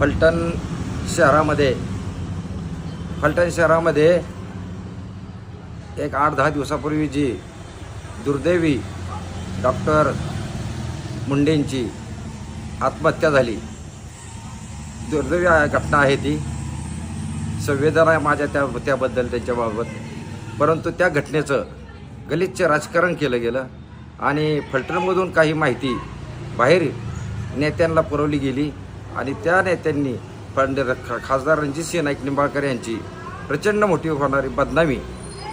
फलटण शहरामध्ये फलटण शहरामध्ये एक आठ दहा दिवसापूर्वी जी दुर्दैवी डॉक्टर मुंडेंची आत्महत्या झाली. दुर्दैवी घटना आहे ती. संवेदना आहे माझ्या त्या त्याबद्दल त्यांच्याबाबत. परंतु त्या घटनेचं गलिच्छ राजकारण केलं गेलं आणि फलटणमधून काही माहिती बाहेर नेत्यांना पुरवली गेली. आणि त्या नेत्यांनी पंड ख- खासदार रणजितसिंह नाईक निंबाळकर यांची प्रचंड मोठी होणारी बदनामी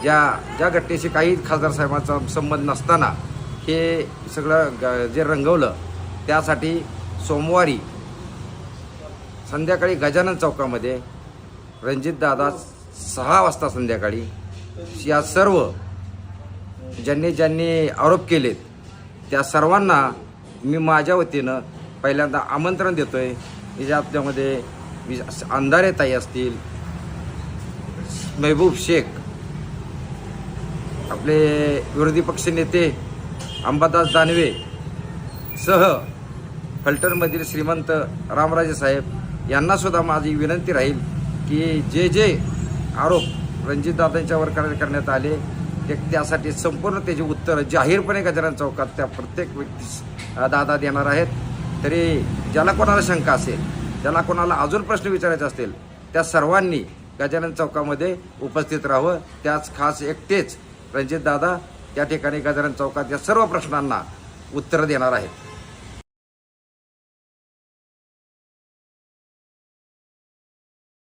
ज्या ज्या घटनेशी काही खासदार साहेबांचा संबंध नसताना हे सगळं ग- जे रंगवलं त्यासाठी सोमवारी संध्याकाळी गजानन चौकामध्ये रणजितदादा सहा वाजता संध्याकाळी या सर्व ज्यांनी ज्यांनी आरोप केलेत त्या सर्वांना मी माझ्या वतीनं पहिल्यांदा आमंत्रण देतोय. आहे ज्या अंधारे ताई असतील महबूब शेख आपले विरोधी पक्ष नेते अंबादास दानवे सह फलटणमधील श्रीमंत रामराजे साहेब यांना सुद्धा माझी विनंती राहील की जे जे आरोप रणजितदादांच्यावर करण्यात आले ते त्यासाठी संपूर्ण त्याची उत्तरं जाहीरपणे गजानन चौकात त्या प्रत्येक व्यक्तीस दादा देणार आहेत. तरी ज्याला कोणाला शंका असेल ज्याला कोणाला अजून प्रश्न विचारायचे असतील त्या सर्वांनी गजानन चौकामध्ये उपस्थित राहावं. त्याच खास एकटेच रणजितदादा त्या ठिकाणी गजानन चौकात या सर्व प्रश्नांना उत्तरं देणार आहेत.